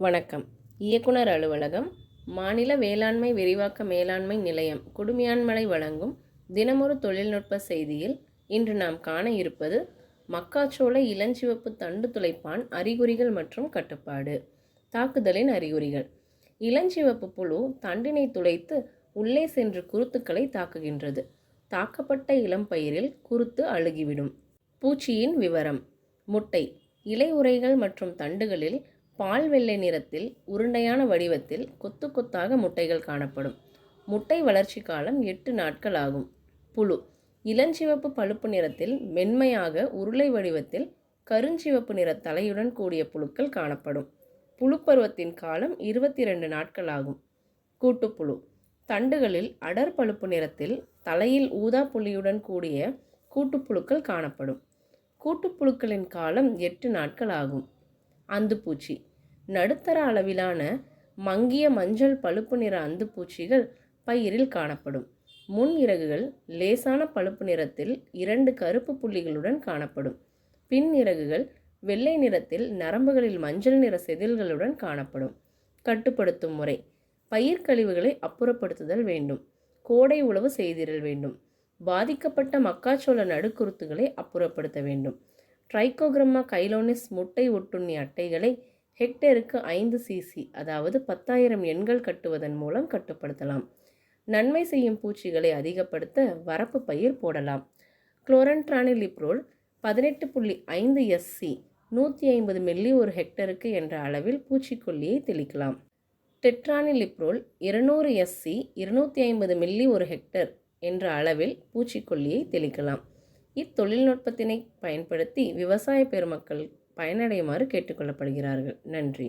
வணக்கம். இயக்குனர் அலுவலகம் மாநில வேளாண்மை விரிவாக்க மேலாண்மை நிலையம் குடுமியான்மலை வழங்கும் தினமொரு தொழில்நுட்ப செய்தியில் இன்று நாம் காண இருப்பது மக்காச்சோள இளஞ்சிவப்பு தண்டு துளைப்பான் அறிகுறிகள் மற்றும் கட்டுப்பாடு. தாக்குதலின் அறிகுறிகள். இளஞ்சிவப்பு புழு தண்டினை துளைத்து உள்ளே சென்று குருத்துக்களை தாக்குகின்றது. தாக்கப்பட்ட இளம் பயிரில் குருத்து அழுகிவிடும். பூச்சியின் விவரம். முட்டை. இலை உரைகள் மற்றும் தண்டுகளில் பால் வெள்ளை நிறத்தில் உருண்டையான வடிவத்தில் கொத்து கொத்தாக முட்டைகள் காணப்படும். முட்டை வளர்ச்சி காலம் எட்டு நாட்கள் ஆகும். புழு. இளஞ்சிவப்பு பழுப்பு நிறத்தில் மென்மையாக உருளை வடிவத்தில் கருஞ்சிவப்பு நிற தலையுடன் கூடிய புழுக்கள் காணப்படும். புழுப்பருவத்தின் காலம் இருபத்தி ரெண்டு நாட்கள் ஆகும். கூட்டுப்புழு தண்டுகளில் அடர் பழுப்பு நிறத்தில் தலையில் ஊதா புள்ளியுடன் கூடிய கூட்டுப்புழுக்கள் காணப்படும். கூட்டுப்புழுக்களின் காலம் எட்டு நாட்கள் ஆகும். அந்துப்பூச்சி. நடுத்தர அளவிலான மங்கிய மஞ்சள் பழுப்பு நிற அந்துப்பூச்சிகள் பயிரில் காணப்படும். முன் இறகுகள் லேசான பழுப்பு நிறத்தில் இரண்டு கருப்பு புள்ளிகளுடன் காணப்படும். பின் இறகுகள் வெள்ளை நிறத்தில் நரம்புகளில் மஞ்சள் நிற செதில்களுடன் காணப்படும். கட்டுப்படுத்தும் முறை. பயிர் கழிவுகளை அப்புறப்படுத்துதல் வேண்டும். கோடை உழவு செய்திடல் வேண்டும். பாதிக்கப்பட்ட மக்காச்சோள நடுக்குருத்துகளை அப்புறப்படுத்த வேண்டும். ட்ரைகோகிரம்மா கைலோனிஸ் முட்டை ஒட்டுண்ணி அட்டைகளை ஹெக்டேருக்கு ஐந்து சிசி அதாவது பத்தாயிரம் எண்கள் கட்டுவதன் மூலம் கட்டுப்படுத்தலாம். நன்மை செய்யும் பூச்சிகளை அதிகப்படுத்த வரப்பு பயிர் போடலாம். குளோரன்ட்ரானிலிப்ரோல் பதினெட்டு புள்ளி ஐந்து எஸ்சி நூற்றி ஐம்பது மில்லி ஒரு ஹெக்டருக்கு என்ற அளவில் பூச்சிக்கொல்லியை தெளிக்கலாம். டெட்ரானிலிப்ரோல் இருநூறு எஸ்சி இருநூற்றி ஐம்பது மில்லி ஒரு ஹெக்டர் என்ற அளவில் பூச்சிக்கொல்லியை தெளிக்கலாம். இத்தொழில்நுட்பத்தினை பயன்படுத்தி விவசாய பெருமக்கள் பயனடையுமாறு கேட்டுக்கொள்ளப்படுகிறார்கள். நன்றி.